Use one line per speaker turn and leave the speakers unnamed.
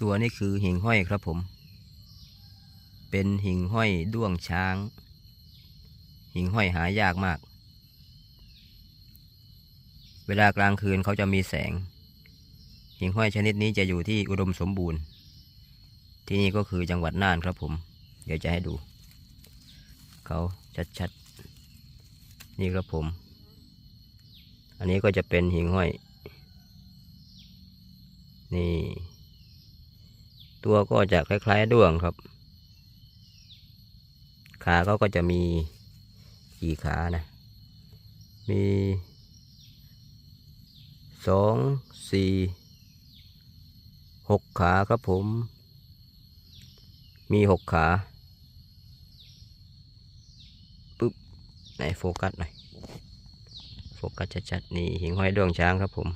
ตัวนี้คือหิ่งห้อยครับผม เป็นหิ่งห้อยด้วงช้าง หิ่งห้อยหายากมาก เวลากลางคืนเขาจะมีแสง หิ่งห้อยชนิดนี้จะอยู่ที่อุดมสมบูรณ์ ที่นี่ก็คือจังหวัดน่านครับผม เดี๋ยวจะให้ดู เขาชัดๆ นี่ครับผม อันนี้ก็จะเป็นหิ่งห้อย นี่ ตัวก็จะคล้ายๆด้วงครับ ขาเขาก็จะมีกี่ขานะ มีสองสี่หกขาครับผม มีหกขาปึ๊บไหนโฟกัสหน่อย โฟกัสชัดๆนี่หิงห้อยดวงช้างครับผม